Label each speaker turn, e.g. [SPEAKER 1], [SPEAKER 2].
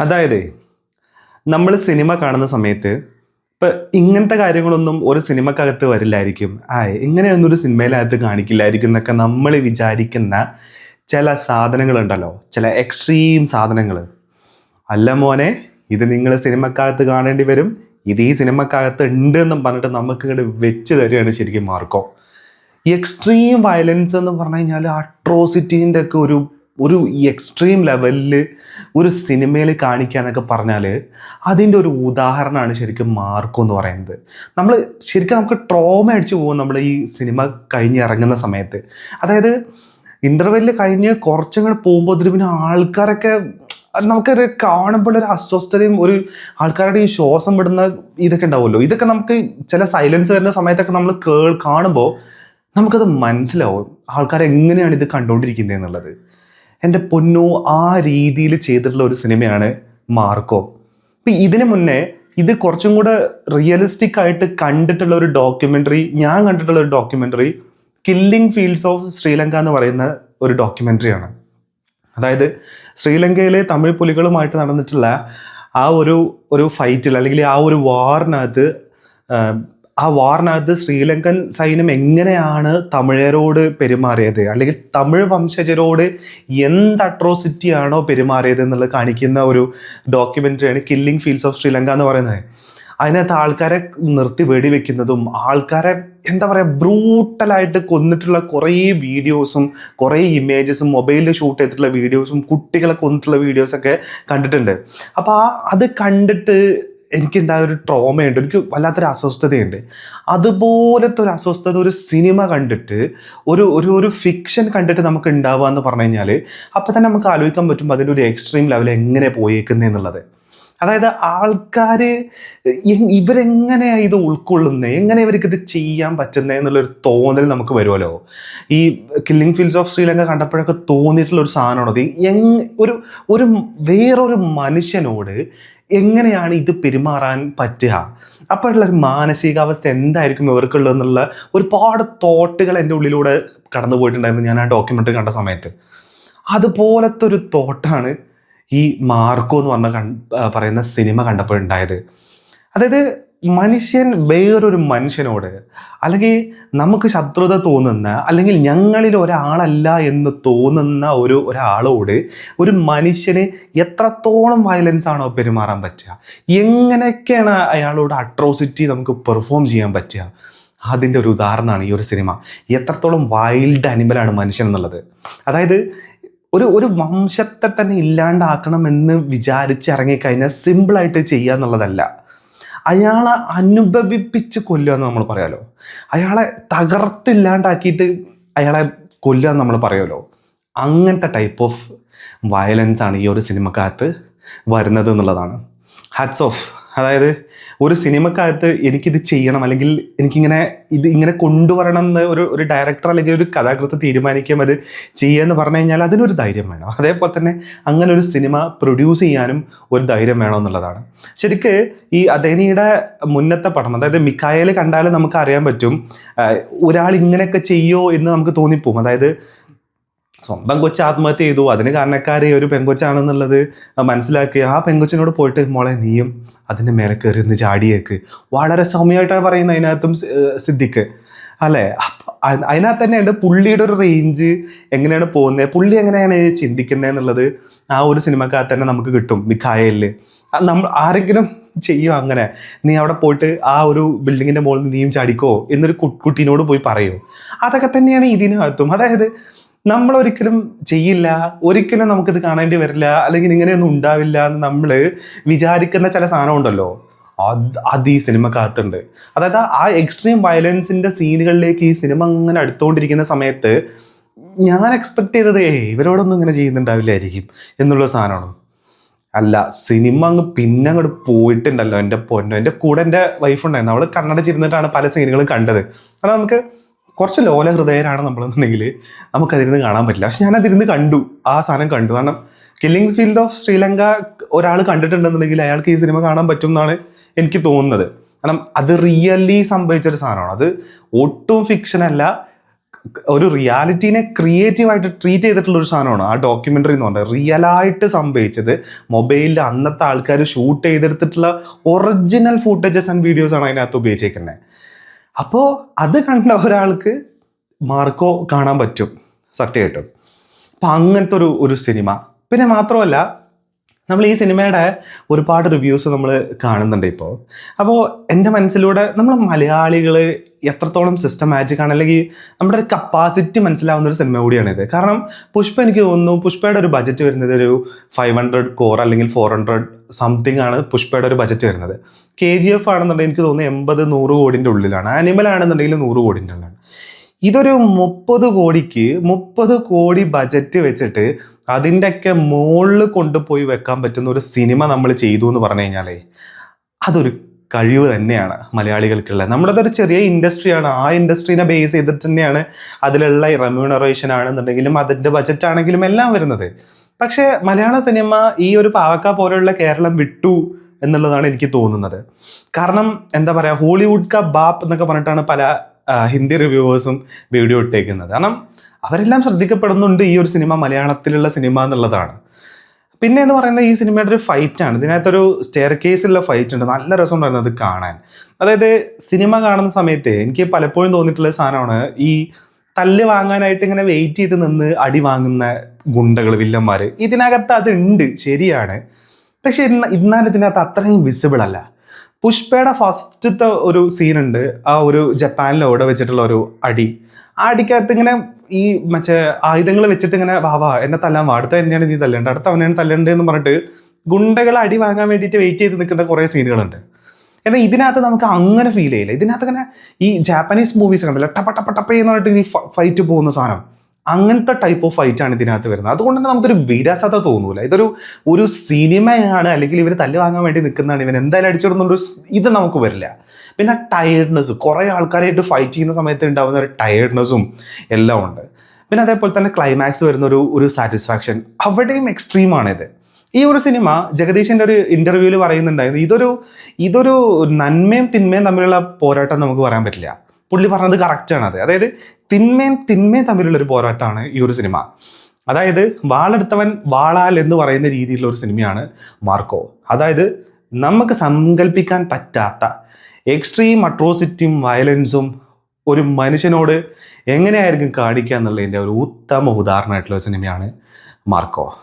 [SPEAKER 1] അതായത് നമ്മൾ സിനിമ കാണുന്ന സമയത്ത് ഇപ്പം ഇങ്ങനത്തെ കാര്യങ്ങളൊന്നും ഒരു സിനിമക്കകത്ത് വരില്ലായിരിക്കും. ആ ഇങ്ങനെയൊന്നും ഒരു സിനിമയിലകത്ത് കാണിക്കില്ലായിരിക്കും എന്നൊക്കെ നമ്മൾ വിചാരിക്കുന്ന ചില സാധനങ്ങളുണ്ടല്ലോ. ചില എക്സ്ട്രീം സാധനങ്ങൾ അല്ല മോനെ ഇത് നിങ്ങൾ സിനിമക്കകത്ത് കാണേണ്ടി വരും. ഇത് ഈ സിനിമക്കകത്ത് ഉണ്ട് എന്നും പറഞ്ഞിട്ട് നമുക്ക് ഇങ്ങോട്ട് വെച്ച് തരികയാണ് ശരിക്കും മാർക്കോ. എക്സ്ട്രീം വയലൻസ് എന്ന് പറഞ്ഞു കഴിഞ്ഞാൽ അട്രോസിറ്റീന്റെ ഒക്കെ ഒരു ഒരു എക്സ്ട്രീം ലെവലിൽ ഒരു സിനിമയിൽ കാണിക്കുക എന്നൊക്കെ പറഞ്ഞാൽ അതിന്റെ ഒരു ഉദാഹരണമാണ് ശരിക്കും മാർക്കോ എന്ന് പറയുന്നത്. നമ്മൾ ശരിക്കും നമുക്ക് ട്രോമ അടിച്ചു പോകും നമ്മൾ ഈ സിനിമ കഴിഞ്ഞ് ഇറങ്ങുന്ന സമയത്ത്. അതായത് ഇന്റർവെല്ലിൽ കഴിഞ്ഞ് കുറച്ചും കൂടെ പോകുമ്പോൾ അതിന് പിന്നെ ആൾക്കാരൊക്കെ നമുക്കൊരു കാണുമ്പോൾ ഒരു അസ്വസ്ഥതയും ഒരു ആൾക്കാരുടെ ഈ ശ്വാസം വിടുന്ന ഇതൊക്കെ ഉണ്ടാവുമല്ലോ. ഇതൊക്കെ നമുക്ക് ചില സൈലൻസ് വരുന്ന സമയത്തൊക്കെ നമ്മൾ കേൾ കാണുമ്പോൾ നമുക്കത് മനസ്സിലാവും. ആൾക്കാർ എങ്ങനെയാണ് ഇത് കണ്ടുകൊണ്ടിരിക്കുന്നത് എന്നുള്ളത്. എന്റെ പൊന്നു ആ രീതിയിൽ ചെയ്തിട്ടുള്ള ഒരു സിനിമയാണ് മാർക്കോ. ഇപ്പം ഇതിനു മുന്നേ ഇത് കുറച്ചും കൂടെ റിയലിസ്റ്റിക് ആയിട്ട് കണ്ടിട്ടുള്ള ഒരു ഡോക്യുമെന്ററി ഞാൻ കണ്ടിട്ടുള്ള ഒരു documentary killing fields of Sri Lanka എന്ന് പറയുന്ന ഒരു ഡോക്യുമെന്ററിയാണ് അതായത് ശ്രീലങ്കയിലെ തമിഴ് പുലികളുമായിട്ട് നടന്നിട്ടുള്ള ആ ഒരു ഒരു ഫൈറ്റിൽ അല്ലെങ്കിൽ ആ ഒരു വാറിനകത്ത് ആ വാറിനകത്ത് ശ്രീലങ്കൻ സൈന്യം എങ്ങനെയാണ് തമിഴരോട് പെരുമാറിയത്? അല്ലെങ്കിൽ തമിഴ് വംശജരോട് എന്ത് അട്രോസിറ്റി ആണോ പെരുമാറിയത് എന്നുള്ളത് കാണിക്കുന്ന ഒരു ഡോക്യുമെന്ററിയാണ് കില്ലിംഗ് ഫീൽഡ്സ് ഓഫ് ശ്രീലങ്ക എന്ന് പറയുന്നത്. അതിനകത്ത് ആൾക്കാരെ നിർത്തി വെടിവെക്കുന്നതും ആൾക്കാരെ എന്താ പറയുക ബ്രൂട്ടലായിട്ട് കൊന്നിട്ടുള്ള കുറേ വീഡിയോസും കുറേ ഇമേജസും മൊബൈലിൽ ഷൂട്ട് ചെയ്തിട്ടുള്ള വീഡിയോസും കുട്ടികളെ കൊന്നിട്ടുള്ള വീഡിയോസൊക്കെ കണ്ടിട്ടുണ്ട്. അപ്പോൾ ആ അത് കണ്ടിട്ട് എനിക്കുണ്ടായ ഒരു ട്രോമയുണ്ട്. എനിക്ക് വല്ലാത്തൊരു അസ്വസ്ഥതയുണ്ട്. അതുപോലത്തെ ഒരു അസ്വസ്ഥത ഒരു സിനിമ കണ്ടിട്ട് ഒരു ഒരു ഒരു ഫിക്ഷൻ കണ്ടിട്ട് നമുക്ക് ഉണ്ടാവുക എന്ന് പറഞ്ഞു കഴിഞ്ഞാൽ അപ്പം തന്നെ നമുക്ക് ആലോചിക്കാൻ പറ്റും അതിന്റെ ഒരു എക്സ്ട്രീം ലെവൽ എങ്ങനെ പോയേക്കുന്നത് എന്നുള്ളത്. അതായത് ആൾക്കാർ ഇവരെങ്ങനെയാണ് ഇത് ഉൾക്കൊള്ളുന്നത് എങ്ങനെ ഇവർക്ക് ഇത് ചെയ്യാൻ പറ്റുന്നത് എന്നുള്ളൊരു തോന്നൽ നമുക്ക് വരുമല്ലോ. ഈ കില്ലിംഗ് ഫീൽഡ്സ് ഓഫ് ശ്രീലങ്ക കണ്ടപ്പോഴൊക്കെ തോന്നിയിട്ടുള്ള ഒരു സാധനമാണത് എങ് ഒരു ഒരു വേറൊരു മനുഷ്യനോട് എങ്ങനെയാണ് ഇത് പെരുമാറാൻ പറ്റുക? അപ്പോഴുള്ള ഒരു മാനസികാവസ്ഥ എന്തായിരിക്കും ഇവർക്കുള്ളതെന്നുള്ള ഒരുപാട് തോട്ടുകൾ എന്റെ ഉള്ളിലൂടെ കടന്നു പോയിട്ടുണ്ടായിരുന്നു ഞാൻ ആ ഡോക്യുമെന്ററി കണ്ട സമയത്ത്. അതുപോലത്തെ ഒരു തോട്ടാണ് ഈ മാർക്കോ എന്ന് പറഞ്ഞ പറയുന്ന സിനിമ കണ്ടപ്പോഴുണ്ടായത് അതായത് മനുഷ്യൻ വേറൊരു മനുഷ്യനോട് അല്ലെങ്കിൽ നമുക്ക് ശത്രുത തോന്നുന്ന അല്ലെങ്കിൽ ഞങ്ങളിൽ ഒരാളല്ല എന്ന് തോന്നുന്ന ഒരു ഒരാളോട് ഒരു മനുഷ്യന് എത്രത്തോളം വയലൻസ് ആണോ പെരുമാറാൻ പറ്റുക എങ്ങനെയൊക്കെയാണ് അയാളോട് അട്രോസിറ്റി നമുക്ക് പെർഫോം ചെയ്യാൻ പറ്റുക അതിന്റെ ഒരു ഉദാഹരണമാണ് ഈ ഒരു സിനിമ. എത്രത്തോളം വൈൽഡ് അനിമലാണ് മനുഷ്യൻ എന്നുള്ളത്. അതായത് ഒരു ഒരു വംശത്തെ തന്നെ ഇല്ലാണ്ടാക്കണമെന്ന് വിചാരിച്ച് ഇറങ്ങിക്കഴിഞ്ഞാൽ സിമ്പിളായിട്ട് ചെയ്യുക എന്നുള്ളതല്ല. അയാളെ അനുഭവിപ്പിച്ച് കൊല്ലുക എന്ന് നമ്മൾ പറയാമല്ലോ അയാളെ തകർത്തില്ലാണ്ടാക്കിയിട്ട് അയാളെ കൊല്ലുക എന്ന് നമ്മൾ പറയുമല്ലോ. അങ്ങനത്തെ ടൈപ്പ് ഓഫ് വയലൻസ് ആണ് ഈ ഒരു സിനിമക്കകത്ത് വരുന്നത് എന്നുള്ളതാണ്. ഹാറ്റ്സ് ഓഫ് അതായത് ഒരു സിനിമക്കകത്ത് എനിക്കിത് ചെയ്യണം അല്ലെങ്കിൽ എനിക്കിങ്ങനെ ഇത് ഇങ്ങനെ കൊണ്ടുവരണം എന്ന് ഒരു ഒരു ഡയറക്ടർ അല്ലെങ്കിൽ ഒരു കഥാകൃത്ത് തീരുമാനിക്കുകയും അത് ചെയ്യുക പറഞ്ഞു കഴിഞ്ഞാൽ അതിനൊരു ധൈര്യം വേണം. അതേപോലെ തന്നെ അങ്ങനെ ഒരു സിനിമ പ്രൊഡ്യൂസ് ചെയ്യാനും ഒരു ധൈര്യം വേണം എന്നുള്ളതാണ്. ശരിക്ക് ഈ അദേനിയുടെ മുന്നത്തെ പടം അതായത് മിക്കായൽ കണ്ടാൽ നമുക്ക് അറിയാൻ പറ്റും ഒരാൾ ഇങ്ങനെയൊക്കെ ചെയ്യോ എന്ന് നമുക്ക് തോന്നിപ്പോവും അതായത് സ്വന്തം കൊച്ച് ആത്മഹത്യ ചെയ്തു. അതിന് കാരണക്കാരെ ഒരു പെങ്കൊച്ചാണെന്നുള്ളത് മനസ്സിലാക്കി ആ പെങ്കൊച്ചിനോട് പോയിട്ട് മോളെ നീയും അതിന്റെ മേലെ കയറി നിന്ന് ചാടിയേക്ക് വളരെ സൗമ്യമായിട്ടാണ് പറയുന്നത് അതിനകത്തും സിദ്ധിക്ക് അല്ലേ? അതിനകത്ത് തന്നെയുണ്ട് പുള്ളിയുടെ ഒരു റേഞ്ച് എങ്ങനെയാണ് പോകുന്നത്? പുള്ളി എങ്ങനെയാണ് ചിന്തിക്കുന്നത് എന്നുള്ളത് ആ ഒരു സിനിമക്കകത്ത് തന്നെ നമുക്ക് കിട്ടും മിഖായലിൽ നമ്മൾ ആരെങ്കിലും ചെയ്യോ അങ്ങനെ? നീ അവിടെ പോയിട്ട് ആ ഒരു ബിൽഡിങ്ങിന്റെ മുകളിൽ നീയും ചാടിക്കോ എന്നൊരു കുട്ടിനോട് പോയി പറയൂ. അതൊക്കെ തന്നെയാണ് ഇതിനകത്തും. അതായത് നമ്മൾ ഒരിക്കലും ചെയ്യില്ല ഒരിക്കലും നമുക്കിത് കാണേണ്ടി വരില്ല അല്ലെങ്കിൽ ഇങ്ങനെയൊന്നും ഉണ്ടാവില്ല എന്ന് നമ്മൾ വിചാരിക്കുന്ന ചില സാധനം ഉണ്ടല്ലോ. അത് ഈ സിനിമക്കകത്തുണ്ട്. അതായത് ആ എക്സ്ട്രീം വയലൻസിന്റെ സീനുകളിലേക്ക് ഈ സിനിമ അങ്ങനെ അടുത്തുകൊണ്ടിരിക്കുന്ന സമയത്ത് ഞാൻ എക്സ്പെക്ട് ചെയ്തത് ഏ ഇവരോടൊന്നും ഇങ്ങനെ ചെയ്യുന്നുണ്ടാവില്ലായിരിക്കും എന്നുള്ള സാധനമാണ്. അല്ല സിനിമ അങ്ങ് പിന്നെ അങ്ങോട്ട് പോയിട്ടുണ്ടല്ലോ. എന്റെ പൊന്നോ എന്റെ കൂടെ എന്റെ വൈഫ് ഉണ്ടായിരുന്നു. അവൾ കണ്ണടച്ചിരുന്നിട്ടാണ് പല സീനുകളും കണ്ടത്. കാരണം നമുക്ക് കുറച്ച് ലോല ഹൃദയരാണ് നമ്മളെന്നുണ്ടെങ്കിൽ നമുക്കതിരുന്ന് കാണാൻ പറ്റില്ല. പക്ഷെ ഞാൻ ഞാനതിരുന്ന് കണ്ടു. ആ സാധനം കണ്ടു. കാരണം കില്ലിംഗ് ഫീൽഡ് ഓഫ് ശ്രീലങ്ക ഒരാൾ കണ്ടിട്ടുണ്ടെന്നുണ്ടെങ്കിൽ അയാൾക്ക് ഈ സിനിമ കാണാൻ പറ്റും എന്നാണ് എനിക്ക് തോന്നുന്നത്. കാരണം അത് റിയലി സംഭവിച്ചൊരു സാധനമാണ്. അത് ഒട്ടും ഫിക്ഷൻ അല്ല. ഒരു റിയാലിറ്റീനെ ക്രിയേറ്റീവായിട്ട് ട്രീറ്റ് ചെയ്തിട്ടുള്ള ഒരു സാധനമാണ് ആ ഡോക്യുമെന്ററി എന്ന് പറഞ്ഞത്. റിയലായിട്ട് സംഭവിച്ചത്. മൊബൈലിൽ അന്നത്തെ ആൾക്കാർ ഷൂട്ട് ചെയ്തെടുത്തിട്ടുള്ള ഒറിജിനൽ ഫുട്ടേജസ് ആൻഡ് വീഡിയോസ് ആണ് അതിനകത്ത് ഉപയോഗിച്ചേക്കുന്നത് അപ്പോൾ അത് കണ്ട ഒരാൾക്ക് മാർക്കോ കാണാൻ പറ്റും സത്യമായിട്ടും. അപ്പം അങ്ങനത്തെ ഒരു ഒരു സിനിമ. പിന്നെ മാത്രമല്ല നമ്മൾ ഈ സിനിമയുടെ ഒരുപാട് റിവ്യൂസ് നമ്മൾ കാണുന്നുണ്ട് ഇപ്പോൾ അപ്പോൾ എന്റെ മനസ്സിലൂടെ നമ്മൾ മലയാളികൾ എത്രത്തോളം സിസ്റ്റമാറ്റിക് ആണ് അല്ലെങ്കിൽ നമ്മുടെ ഒരു കപ്പാസിറ്റി മനസ്സിലാവുന്ന ഒരു സിനിമ കൂടിയാണിത് കാരണം പുഷ്പ എനിക്ക് തോന്നുന്നു പുഷ്പയുടെ ഒരു ബജറ്റ് വരുന്നത് ഒരു ഫൈവ് ഹൺഡ്രഡ് കോർ അല്ലെങ്കിൽ ഫോർ ഹൺഡ്രഡ് സംതിങ് ആണ് പുഷ്പയുടെ ഒരു ബജറ്റ് വരുന്നത്. കെ ജി എഫ് ആണെന്നുണ്ടെങ്കിൽ എനിക്ക് തോന്നുന്നു എൺപത് നൂറ് കോടിന്റെ ഉള്ളിലാണ്. ആനിമൽ ആണെന്നുണ്ടെങ്കിൽ നൂറ് കോടിന്റെ ഉള്ളിലാണ്. ഇതൊരു മുപ്പത് കോടിക്ക് മുപ്പത് കോടി ബജറ്റ് വെച്ചിട്ട് അതിന്റെയൊക്കെ മുകളിൽ കൊണ്ടുപോയി വെക്കാൻ പറ്റുന്ന ഒരു സിനിമ നമ്മൾ ചെയ്തു എന്ന് പറഞ്ഞു കഴിഞ്ഞാലേ അതൊരു കഴിവ് തന്നെയാണ് മലയാളികൾക്കുള്ള. നമ്മുടേതൊരു ചെറിയ ഇൻഡസ്ട്രിയാണ്. ആ ഇൻഡസ്ട്രീനെ ബേസ് ചെയ്തിട്ട് തന്നെയാണ് അതിലുള്ള റെമ്യൂണറേഷൻ ആണെന്നുണ്ടെങ്കിലും അതിന്റെ ബജറ്റ് ആണെങ്കിലും എല്ലാം വരുന്നത്. പക്ഷേ മലയാള സിനിമ ഈ ഒരു പാവക്ക പോലെയുള്ള കേരളം വിട്ടു എന്നുള്ളതാണ് എനിക്ക് തോന്നുന്നത്. കാരണം എന്താ പറയുക ഹോളിവുഡ് ക ബാപ്പ് എന്നൊക്കെ പറഞ്ഞിട്ടാണ് പല ഹിന്ദി റിവ്യൂവേഴ്സും വീഡിയോ ഇട്ടേക്കുന്നത്. കാരണം അവരെല്ലാം ശ്രദ്ധിക്കപ്പെടുന്നുണ്ട് ഈ ഒരു സിനിമ മലയാളത്തിലുള്ള സിനിമ എന്നുള്ളതാണ്. പിന്നെ എന്ന് പറയുന്നത് ഈ സിനിമയുടെ ഒരു ഫൈറ്റ് ആണ് ഇതിനകത്തൊരു സ്റ്റെയർ കേസിലുള്ള ഫൈറ്റ് ഉണ്ട് നല്ല രസമുണ്ടായിരുന്നു അത് കാണാൻ. അതായത് സിനിമ കാണുന്ന സമയത്ത് എനിക്ക് പലപ്പോഴും തോന്നിയിട്ടുള്ള സാധനമാണ് ഈ തല്ല് വാങ്ങാനായിട്ട് ഇങ്ങനെ വെയിറ്റ് ചെയ്ത് നിന്ന് അടി വാങ്ങുന്ന ഗുണ്ടകൾ വില്ലന്മാർ ഇതിനകത്ത് അത് ഉണ്ട് ശരിയാണ്. പക്ഷെ ഇന്ന ഇന്നാലും ഇതിനകത്ത് അത്രയും വിസിബിൾ അല്ല. പുഷ്പയുടെ ഫസ്റ്റത്തെ ഒരു സീനുണ്ട് ആ ഒരു ജപ്പാനിൽ ഓടെ വെച്ചിട്ടുള്ള ഒരു അടി. ആ അടിക്കകത്ത് ഇങ്ങനെ ഈ മറ്റേ ആയുധങ്ങൾ വെച്ചിട്ട് ഇങ്ങനെ വാ വാ എന്നെ തല്ലാൻ വാ അടുത്ത എന്നെയാണ് നീ തല്ലേണ്ടത് അടുത്ത അവനെയാണ് തല്ലേണ്ടത് എന്ന് പറഞ്ഞിട്ട് ഗുണ്ടകൾ അടി വാങ്ങാൻ വേണ്ടിയിട്ട് വെയിറ്റ് ചെയ്ത് നിൽക്കുന്ന കുറേ സീനുകളുണ്ട് എന്നാൽ ഇതിനകത്ത് നമുക്ക് അങ്ങനെ ഫീൽ ചെയ്യില്ല. ഇതിനകത്ത് ഇങ്ങനെ ഈ ജാപ്പനീസ് മൂവീസ് കണ്ടല്ലോ ടപ്പ ടപ്പ ടപ്പ എന്ന് പറഞ്ഞിട്ട് ഈ ഫൈറ്റ് പോകുന്ന സാധനം. അങ്ങനത്തെ ടൈപ്പ് ഓഫ് ഫൈറ്റ് ആണ് ഇതിനകത്ത് വരുന്നത്. അതുകൊണ്ട് തന്നെ നമുക്കൊരു വിരാസത തോന്നൂല. ഇതൊരു ഒരു സിനിമയാണ് അല്ലെങ്കിൽ ഇവർ തല്ല് വാങ്ങാൻ വേണ്ടി നിൽക്കുന്നതാണ്. ഇവൻ എന്തായാലും അടിച്ചിടുന്നുണ്ട് ഇത് നമുക്ക് വരില്ല. പിന്നെ ടയർഡ്നെസ് കുറേ ആൾക്കാരായിട്ട് ഫൈറ്റ് ചെയ്യുന്ന സമയത്ത് ഉണ്ടാകുന്ന ഒരു ടയർഡ്നെസ്സും എല്ലാം ഉണ്ട്. പിന്നെ അതേപോലെ തന്നെ ക്ലൈമാക്സ് വരുന്ന ഒരു ഒരു സാറ്റിസ്ഫാക്ഷൻ അവിടെയും എക്സ്ട്രീമാണിത് ഈ ഒരു സിനിമ ജഗദീഷിന്റെ ഒരു ഇന്റർവ്യൂവിൽ പറയുന്നുണ്ടായിരുന്നു ഇതൊരു ഇതൊരു നന്മയും തിന്മയും തമ്മിലുള്ള പോരാട്ടം നമുക്ക് പറയാൻ പറ്റില്ല. പുള്ളി പറഞ്ഞത് കറക്റ്റാണ് അത്. അതായത് തിന്മയും തിന്മയും തമ്മിലുള്ള ഒരു പോരാട്ടമാണ് ഈ ഒരു സിനിമ. അതായത് വാളെടുത്തവൻ വാളാൽ എന്ന് പറയുന്ന രീതിയിലുള്ള ഒരു സിനിമയാണ് മാർക്കോ. അതായത് നമുക്ക് സങ്കല്പിക്കാൻ പറ്റാത്ത എക്സ്ട്രീം അട്രോസിറ്റിയും വയലൻസും ഒരു മനുഷ്യനോട് എങ്ങനെയായിരിക്കും കാണിക്കുക എന്നുള്ളതിന്റെ ഒരു ഉത്തമ ഉദാഹരണമായിട്ടുള്ള സിനിമയാണ് മാർക്കോ.